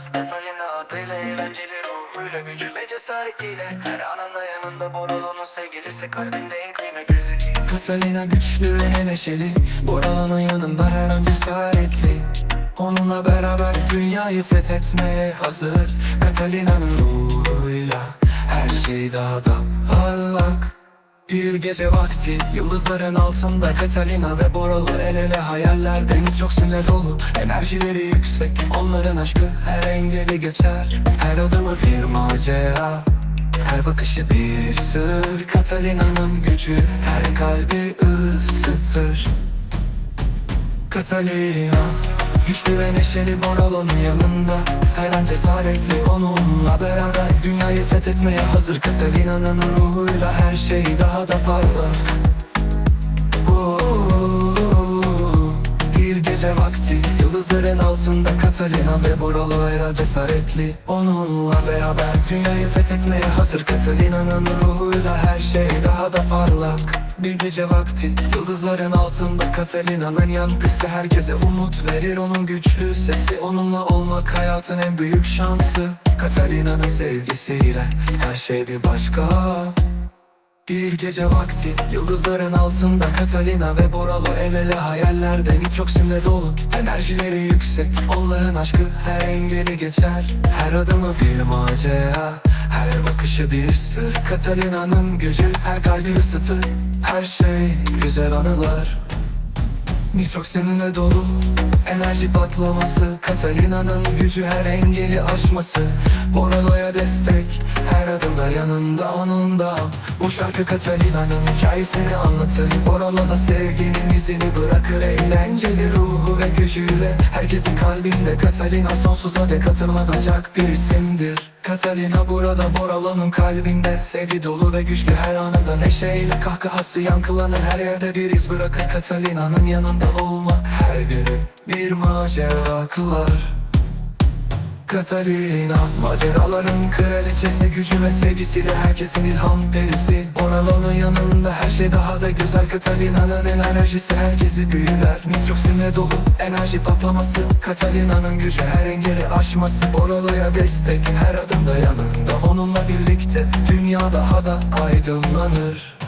kız Catalina adıyla eğlenceli ruhuyla gücü ve cesaretiyle Her anında yanında Boralo'nun sevgilisi kalbinde ekleme bizi Catalina güçlü ve neşeli Boralo'nun yanında her an cesaretli. Onunla beraber dünyayı fethetmeye hazır. Catalina'nın ruhuyla her şey daha da parlak bir gece vakti Yıldızların altında Catalina ve Boralo El ele hayallerde Nitroxinle dolu. Enerjileri yüksek Onların aşkı her engeli geçer. Her adımı bir macera Her bakışı bir sır. Catalina'nın gücü Her kalbi ısıtır. Catalina Güçlü ve neşeli Boralo'nun yanında. Her an cesaretli onunla beraber Dünyayı fethetmeye hazır. Catalina'nın ruhuyla her şey daha da parlak Oo, Bir gece vakti. Yıldızların altında Catalina ve Boralo her an cesaretli Onunla beraber dünyayı fethetmeye hazır. Catalina'nın ruhuyla her şey daha da parlak bir gece vakti. Yıldızların altında Catalina'nın yankısı. Herkese umut verir onun güçlü sesi. Onunla olmak hayatın en büyük şansı. Catalina'nın sevgisiyle her şey bir başka. Bir gece vakti. Yıldızların altında Catalina ve Boralo El ele hayallerde Nitroxinle dolu. Enerjileri yüksek. Onların aşkı her engeli geçer. Her adımı bir macera Her bakışı bir sır. Catalina'nın gücü her kalbi ısıtır Her şey güzel anılar. Nitroxinle dolu Enerji patlaması. Catalina'nın gücü her engeli aşması. Boralo'ya destek Her adımda yanında onun da Bu şarkı Catalina'nın hikayesini anlatır. Boralo'da sevginin izini bırakır. Eğlenceli ruhu ve gücüyle Herkesin kalbinde Catalina sonsuza dek hatırlanacak bir isimdir Catalina burada Boralo'nun kalbinde. Sevgi dolu ve güçlü her anında neşeyle Kahkahası yankılanır. Her yerde bir iz bırakır Catalina'nın yanında olmak. Her günü bir macera kılar Katarina. Maceraların kraliçesi gücü ve sevgisiyle herkesin ilham perisi. Boralo'nun yanında her şey daha da güzel. Katarina'nın enerjisi herkesi büyüler. Nitroxinle dolu enerji patlaması. Katarina'nın gücü her engeli aşması. Boralo'ya destek her adımda yanında. Onunla birlikte dünya daha da aydınlanır.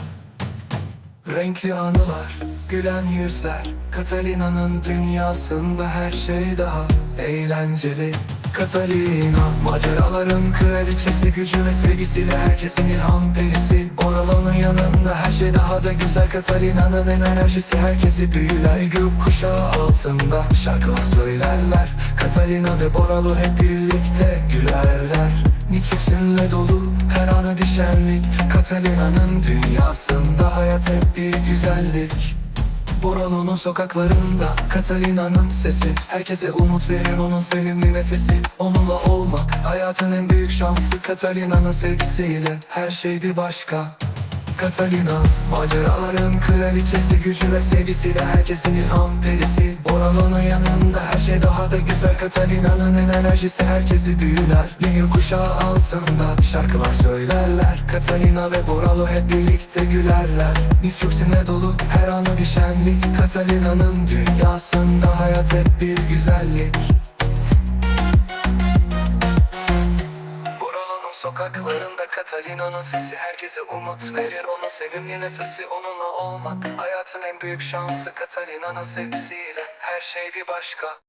Renkli anılar, gülen yüzler. Catalina'nın dünyasında her şey daha eğlenceli Catalina Maceraların kraliçesi gücü ve sevgisiyle herkesin ilham perisi. Boralo'nun yanında her şey daha da güzel. Catalina'nın enerjisi herkesi büyüler. Gök kuşağı altında şarkılar söylerler. Catalina ve Boralo hep birlikte gülerler. Nitroxinle dolu her anı bir şenlik. Catalina'nın dünyasında hayat hep bir güzellik Boralo'nun sokaklarında Catalina'nın sesi. Herkese umut verir onun sevimli nefesi. Onunla olmak hayatın en büyük şansı. Catalina'nın sevgisiyle her şey bir başka Catalina Maceraların kraliçesi gücü ve sevgisiyle herkesin ilham perisi Boralo'nun yanında her şey daha da güzel. Catalina'nın enerjisi herkesi büyüler. Bir kuşağı altında şarkılar söylerler. Catalina ve Boralo hep birlikte gülerler. Nitroxinle dolu her anı bir şenlik. Catalina'nın dünyasında hayat hep bir güzellik sokaklarında Catalina'nın sesi herkese umut verir. Onun sevimli nefesi onunla olmak Hayatın en büyük şansı. Catalina'nın sevgisiyle her şey bir başka